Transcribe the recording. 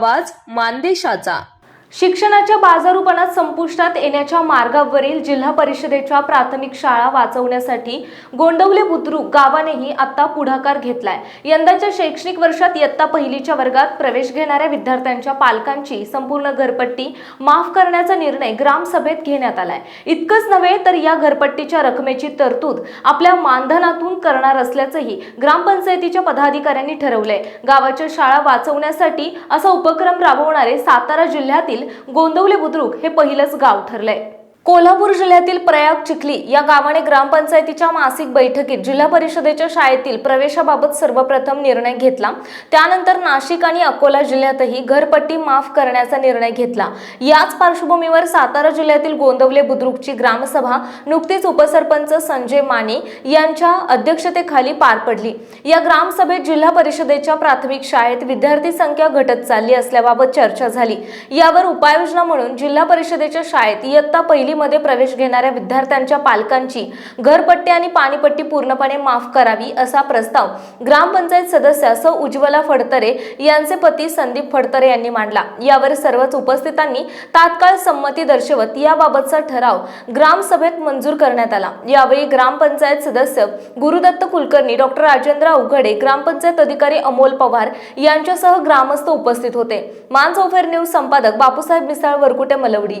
आवाज मानदेशाचा. शिक्षणाच्या बाजारूपणात संपुष्टात येण्याच्या मार्गावरील जिल्हा परिषदेच्या प्राथमिक शाळा वाचवण्यासाठी गोंडवले बुद्रुक गावानेही आता पुढाकार घेतलाय. यंदाच्या शैक्षणिक वर्षात इयत्ता पहिलीच्या वर्गात प्रवेश घेणाऱ्या विद्यार्थ्यांच्या पालकांची संपूर्ण घरपट्टी माफ करण्याचा निर्णय ग्रामसभेत घेण्यात आलाय. इतकंच नव्हे तर या घरपट्टीच्या रकमेची तरतूद आपल्या मानधनातून करणार असल्याचंही ग्रामपंचायतीच्या पदाधिकाऱ्यांनी ठरवलंय. गावाच्या शाळा वाचवण्यासाठी असा उपक्रम राबवणारे सातारा जिल्ह्यातील गोंदवले बुद्रुक हे पहिलंच गाव ठरलंय. कोल्हापूर जिल्ह्यातील प्रयाग चिखली या गावाने ग्रामपंचायतीच्या मासिक बैठकीत जिल्हा परिषदेच्या शाळेतील प्रवेशाबाबत सर्वप्रथम निर्णय घेतला. त्यानंतर नाशिक आणि अकोला जिल्ह्यातही घरपट्टी माफ करण्याचा निर्णय घेतला. याच पार्श्वभूमीवर सातारा जिल्ह्यातील गोंदवले बुद्रुकची ग्रामसभा नुकतीच उपसरपंच संजय माने यांच्या अध्यक्षतेखाली पार पडली. या ग्रामसभेत जिल्हा परिषदेच्या प्राथमिक शाळेत विद्यार्थी संख्या घटत चालली असल्याबाबत चर्चा झाली. यावर उपाययोजना म्हणून जिल्हा परिषदेच्या शाळेत इयत्ता पहिली पहिलीमध्ये प्रवेश घेणाऱ्या विद्यार्थ्यांच्या पालकांची घरपट्टी आणि पाणीपट्टी पूर्णपणे माफ करावी असा प्रस्ताव ग्रामपंचायत सदस्य सौ उज्ज्वला फडतरे यांचे पती संदीप फडतरे यांनी मांडला. यावर सर्वच उपस्थितांनी तात्काळ संमती दर्शवत याबाबतचा ठराव ग्रामसभेत मंजूर करण्यात आला. यावेळी ग्रामपंचायत सदस्य गुरुदत्त कुलकर्णी डॉक्टर राजेंद्र अवघडे ग्रामपंचायत अधिकारी अमोल पवार यांच्यासह ग्रामस्थ उपस्थित होते. मानसोफेर न्यूज संपादक बापूसाहेब मिसाळ वरकुटे मलवडी.